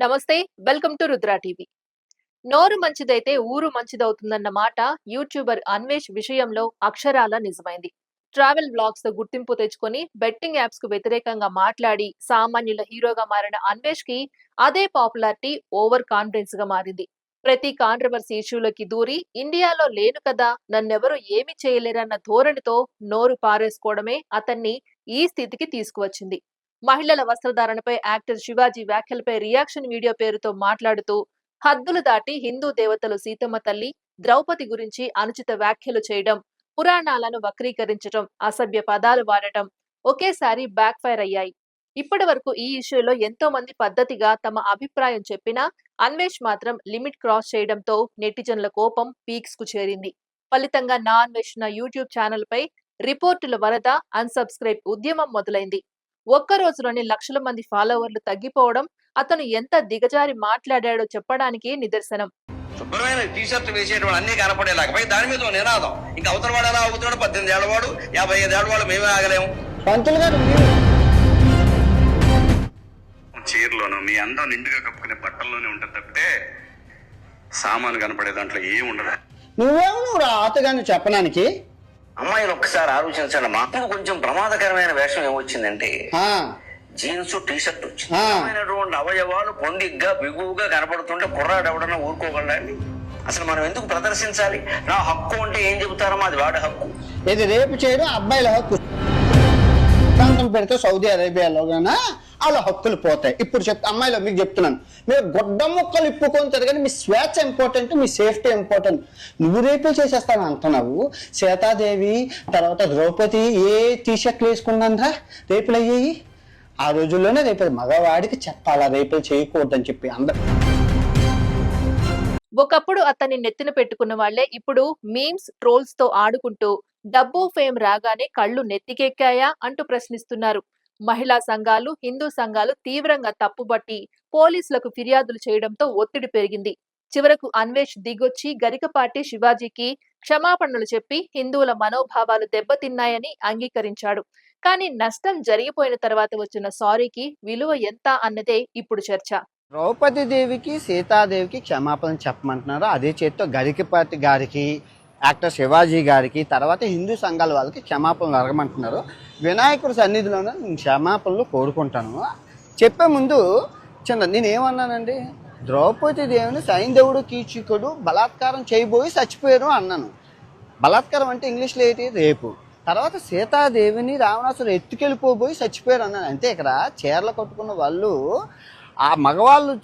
నమస్తే welcome to Rudra TV. నోరు మంచిదైతే ఊరు మంచిదవుతుందన్న మాట యూట్యూబర్ అన్వేష్ విషయంలో అక్షరాల నిజమైంది. ట్రావెల్ బ్లాగ్స్తో గుర్తింపు తెచ్చుకొని బెట్టింగ్ యాప్స్కు వ్యతిరేకంగా మాట్లాడి సామాన్యుల హీరోగా మారిన అన్వేష్కి అదే పాపులారిటీ ఓవర్ కాన్ఫిడెన్స్గా మారింది. ప్రతి కాంట్రవర్సీ ఇష్యూలోకి దూరి ఇండియాలో లేను కదా నన్నెవరూ ఏమి చేయలేరన్న ధోరణితో నోరు పారేసుకోవడమే అతన్ని ఈ స్థితికి తీసుకువచ్చింది. మహిళల వస్త్రధారణపై యాక్టర్ శివాజీ వ్యాఖ్యలపై రియాక్షన్ వీడియో పేరుతో మాట్లాడుతూ హద్దులు దాటి హిందూ దేవతలు సీతమ్మ తల్లి ద్రౌపది గురించి అనుచిత వ్యాఖ్యలు చేయడం పురాణాలను వక్రీకరించడం అసభ్య పదాలు వాడటం ఒకేసారి బ్యాక్ ఫైర్ అయ్యాయి. ఇప్పటి వరకు ఈ ఇష్యూలో ఎంతో మంది పద్ధతిగా తమ అభిప్రాయం చెప్పినా అన్వేష్ మాత్రం లిమిట్ క్రాస్ చేయడంతో నెటిజన్ల కోపం పీక్స్కు చేరింది. ఫలితంగా నా అన్వేషణ యూట్యూబ్ ఛానల్ పై రిపోర్టుల వరద అన్సబ్స్క్రైబ్ ఉద్యమం మొదలైంది. ఒక్క రోజులోనే లక్షల మంది ఫాలోవర్లు తగ్గిపోవడం అతను ఎంత దిగజారి మాట్లాడాడో చెప్పడానికి నిదర్శనం. శుభ్రమైన టీ షర్ట్ వేసేటువంటి అన్ని కనపడేలాగా. దాని మీద నినాదం. ఇంకా అవతల వాడు ఎలా అవుతున్నాడు పద్దెనిమిది ఏళ్ళవాడు యాభై ఐదు ఏళ్ళవాడు మేమే ఆగలేము. పంతులు గారు చీరలోనూ మీ అందం నిండుగా కప్పుకునే బట్టల్లోనే ఉంటుంది తప్పితే సామాను కనపడే దాంట్లో ఏం ఉండదు. నువ్వేమో నువ్వు రాతగాని చెప్పడానికి. అమ్మాయిలు ఒక్కసారి ఆలోచించండి మాకు కొంచెం ప్రమాదకరమైన వేషం ఏమొచ్చిందంటే జీన్స్ టీ షర్ట్ వచ్చింది అవయవాలు పొందిగ్గా బిగువుగా కనపడుతుంటే కుర్రాడు ఎవడన్నా ఊరుకోగలండి అసలు మనం ఎందుకు ప్రదర్శించాలి? నా హక్కు అంటే ఏం చెబుతారమ్మా? అది వాడి హక్కు. ఇది రేపు చేయడం అబ్బాయిల హక్కు. పెడితే సౌదీ అరేబియాలో గానా వాళ్ళ హక్కులు పోతాయి. ఇప్పుడు చెప్ అమ్మాయిలో మీకు చెప్తున్నాను. మీరు గుడ్డ ముక్కలు ఇప్పుకొని తిరగని మీ స్వేచ్ఛ ఇంపార్టెంట్ మీ సేఫ్టీ ఇంపార్టెంట్ నువ్వు రేపులు చేసేస్తాను అంటున్నావు. సీతాదేవి తర్వాత ద్రౌపది ఏ టీ షర్ట్లు వేసుకున్నానరా రేపులు అయ్యాయి? ఆ రోజుల్లోనే రేపు మగవాడికి చెప్పాలా రేపులు చేయకూడదని చెప్పి అందరు. ఒకప్పుడు అతన్ని నెత్తిన పెట్టుకున్న వాళ్ళే ఇప్పుడు మీమ్స్ ట్రోల్స్తో ఆడుకుంటూ డబ్బు ఫేమ్ రాగానే కళ్ళు నెత్తికెక్కాయా అంటూ ప్రశ్నిస్తున్నారు. మహిళా సంఘాలు హిందూ సంఘాలు తీవ్రంగా తప్పుబట్టి పోలీసులకు ఫిర్యాదులు చేయడంతో ఒత్తిడి పెరిగింది. చివరకు అన్వేష్ దిగొచ్చి గరికపాటి శివాజీకి క్షమాపణలు చెప్పి హిందువుల మనోభావాలు దెబ్బతిన్నాయని అంగీకరించాడు. కానీ నష్టం జరిగిపోయిన తర్వాత వచ్చిన సారీకి విలువ ఎంత అన్నదే ఇప్పుడు చర్చ. ద్రౌపది దేవికి సీతాదేవికి క్షమాపణ చెప్పమంటున్నారు? అదే చేత్తో గరికపాటి గారికి యాక్టర్ శివాజీ గారికి తర్వాత హిందూ సంఘాల వాళ్ళకి క్షమాపణలు అడగమంటున్నారు. వినాయకుడి సన్నిధిలోనే నేను క్షమాపణలు కోరుకుంటాను. చెప్పే ముందు చిన్న నేనేమన్నానండి? ద్రౌపది దేవుని సైంధవుడు కీచకుడు బలాత్కారం చేయబోయి చచ్చిపోయారు అన్నాను. బలాత్కారం అంటే ఇంగ్లీష్లో ఏంటి? రేపు. తర్వాత సీతాదేవిని రావణాసుడు ఎత్తుకెళ్ళిపోబోయి చచ్చిపోయారు అన్నాను. అంతే ఇక్కడ చీరలు కట్టుకున్న వాళ్ళు ఆ మగవాళ్ళు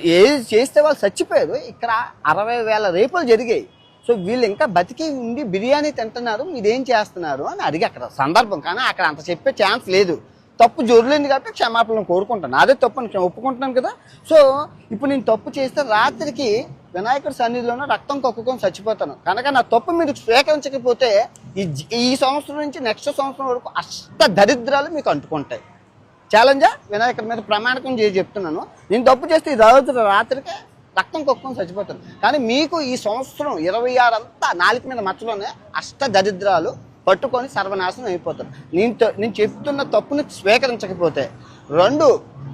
ఏది చేస్తే వాళ్ళు చచ్చిపోయారు. ఇక్కడ అరవై వేల రేపులు జరిగాయి. సో వీళ్ళు ఇంకా బతికి ఉండి బిర్యానీ తింటున్నారు మీరేం చేస్తున్నారు అని అడిగి అక్కడ సందర్భం. కానీ అక్కడ అంత చెప్పే ఛాన్స్ లేదు. తప్పు జొరలేదు కాబట్టి క్షమాపణలు కోరుకుంటాను అదే తప్పు అని ఒప్పుకుంటున్నాను కదా. సో ఇప్పుడు నేను తప్పు చేస్తే రాత్రికి వినాయకుడి సన్నిధిలోనే రక్తం కక్కుకొని చచ్చిపోతాను. కనుక నా తప్పు మీరు స్వీకరించకపోతే ఈ ఈ సంవత్సరం నుంచి నెక్స్ట్ సంవత్సరం వరకు అష్ట దరిద్రాలు మీకు అంటుకుంటాయి. ఛాలెంజా? వినాయకుడి మీద ప్రమాణకం చేసి చెప్తున్నాను. నేను తప్పు చేస్తే ఈ రోజు రాత్రికి రక్తం కొక్కుని చచ్చిపోతాను కానీ మీకు ఈ సంవత్సరం ఇరవై ఆరు అంతా నాలుగు మీద మచ్చలోనే అష్ట దరిద్రాలు పట్టుకొని సర్వనాశనం అయిపోతారు. నేను నేను చెప్తున్న తప్పుని స్వీకరించకపోతే. రెండు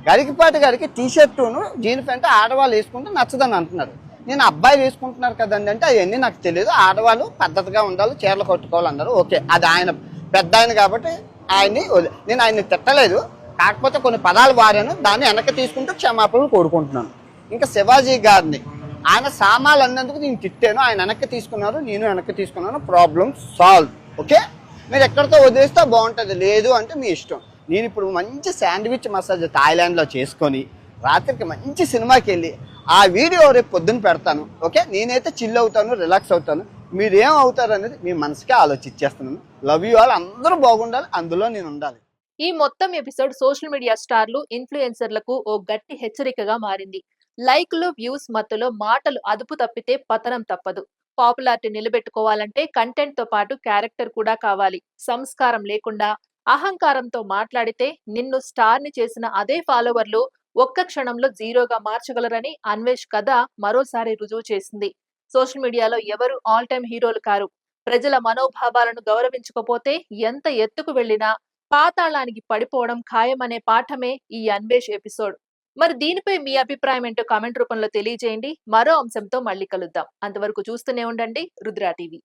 గరికిపాటి గారికి టీ షర్టును జీన్ ప్యాంట్ ఆడవాళ్ళు వేసుకుంటే నచ్చదని అంటున్నారు. నేను అబ్బాయిలు వేసుకుంటున్నారు కదండి అంటే అవన్నీ నాకు తెలియదు. ఆడవాళ్ళు పద్ధతిగా ఉండాలి చీరలు కట్టుకోవాలి అన్నారు ఓకే. అది ఆయన పెద్ద ఆయన కాబట్టి ఆయన్ని నేను ఆయన్ని తిట్టలేదు. కాకపోతే కొన్ని పదాలు వారాను దాన్ని వెనక్కి తీసుకుంటూ క్షమాపణలు కోరుకుంటున్నాను. ఇంకా శివాజీ గారిని. ఆయన సామాన్లు అన్నందుకు నేను తిట్టాను. ఆయన వెనక్కి తీసుకున్నారు నేను వెనక్కి తీసుకున్నాను. ప్రాబ్లం సాల్వ్ ఓకే మీరు ఎక్కడితో వదిలేస్తే బాగుంటుంది. లేదు అంటే మీ ఇష్టం. నేను ఇప్పుడు మంచి శాండ్విచ్ మసాజ్ థాయిలాండ్లో చేసుకొని రాత్రికి మంచి సినిమాకి వెళ్ళి ఆ వీడియో రేపు పొద్దున్న పెడతాను. ఓకే నేనైతే చిల్ అవుతాను రిలాక్స్ అవుతాను. మీరు ఏం అవుతారు అనేది మీ మనసుకే ఆలోచించేస్తున్నాను. లవ్ యూ ఆల్ అందరూ బాగుండాలి. అందులో నేను ఉండాలి. ఈ మొత్తం ఎపిసోడ్ సోషల్ మీడియా స్టార్లు ఇన్ఫ్లుయెన్సర్లకు ఓ గట్టి హెచ్చరికగా మారింది. లైక్లు వ్యూస్ మత్తులో మాటలు అదుపు తప్పితే పతనం తప్పదు. పాపులారిటీ నిలబెట్టుకోవాలంటే కంటెంట్తో పాటు క్యారెక్టర్ కూడా కావాలి. సంస్కారం లేకుండా అహంకారంతో మాట్లాడితే నిన్ను స్టార్ని చేసిన అదే ఫాలోవర్లు ఒక్క క్షణంలో జీరోగా మార్చగలరని అన్వేష్ కథ మరోసారి రుజువు చేసింది. సోషల్ మీడియాలో ఎవరు ఆల్ టైమ్ హీరోలు కారు. ప్రజల మనోభావాలను గౌరవించకపోతే ఎంత ఎత్తుకు వెళ్ళినా పాతాళానికి పడిపోవడం ఖాయమనే పాఠమే ఈ అన్వేష్ ఎపిసోడ్. మరి దీనిపై మీ అభిప్రాయం ఏంటో కామెంట్ రూపంలో తెలియజేయండి. మరో అంశంతో మళ్ళీ కలుద్దాం. అంతవరకు చూస్తూనే ఉండండి. రుద్రా టీవీ.